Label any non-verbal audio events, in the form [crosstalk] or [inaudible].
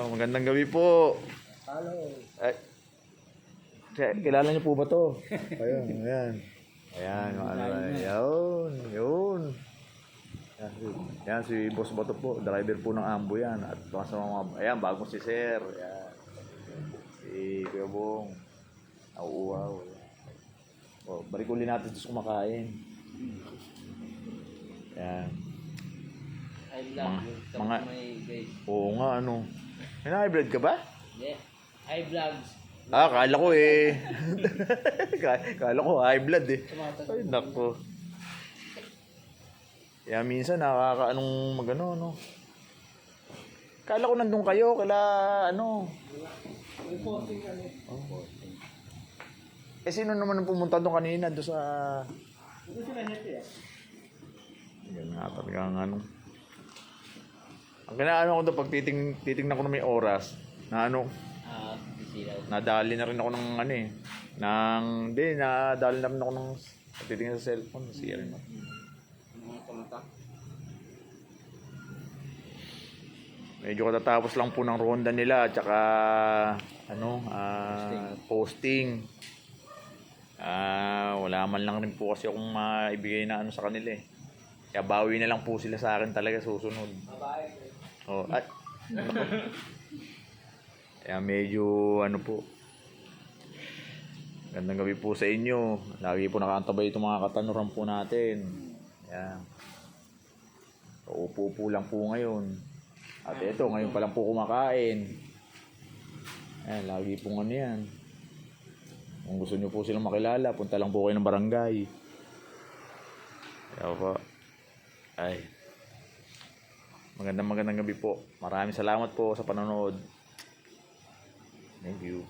Oh, magandang gabi po. Hello. Ay, Kaya- kilala niyo po ba to? [laughs] Ayun, ayan. Ayan, ano, yun, yun. Yan, yan, si Boss Bato po, driver po ng Ambo yan. At sa mga, ayan, bago si Sir. Ayan. Si Kuya Bong. Nauuhaw. O, balik uli natin sa kumakain. Ayan. I vlog. Mga- Mga, mga- guys. Oo nga, ano. May na-hybrid ka ba? Yeah. I vlogs. Ah, kala ko eh. [laughs] Ka- kala ko high blood eh. Ay, nako. Kaya minsan nakakaanong magano, no? Kala ko nandun kayo, kala ano. Oh. Eh, sino naman ang pumunta doon kanina doon sa... Yan nga talaga ang ano. Ang ginaano ko doon pag titing, titingnan ko na may oras, na ano, Ah, sisilaw. nadali na rin ako ng ano eh. Ng, hindi, nadali na rin ako ng titingin sa cellphone. Nasira rin ako. Mga kamata. Medyo katatapos lang po ng ronda nila at saka ano, ah, posting. Ah, wala man lang rin po kasi akong maibigay na ano sa kanila eh. Kaya bawi na lang po sila sa akin talaga susunod. Oh, at Kaya medyo ano po. Gandang gabi po sa inyo. Lagi po nakaantabay itong mga katanuran po natin. Yan. Paupo po lang po ngayon. At ito, ngayon pa lang po kumakain. Ayan, lagi pong ano yan. Kung gusto nyo po silang makilala, punta lang po kayo ng barangay. Kaya po. Ay. Magandang magandang gabi po. Maraming salamat po sa panonood. Thank you.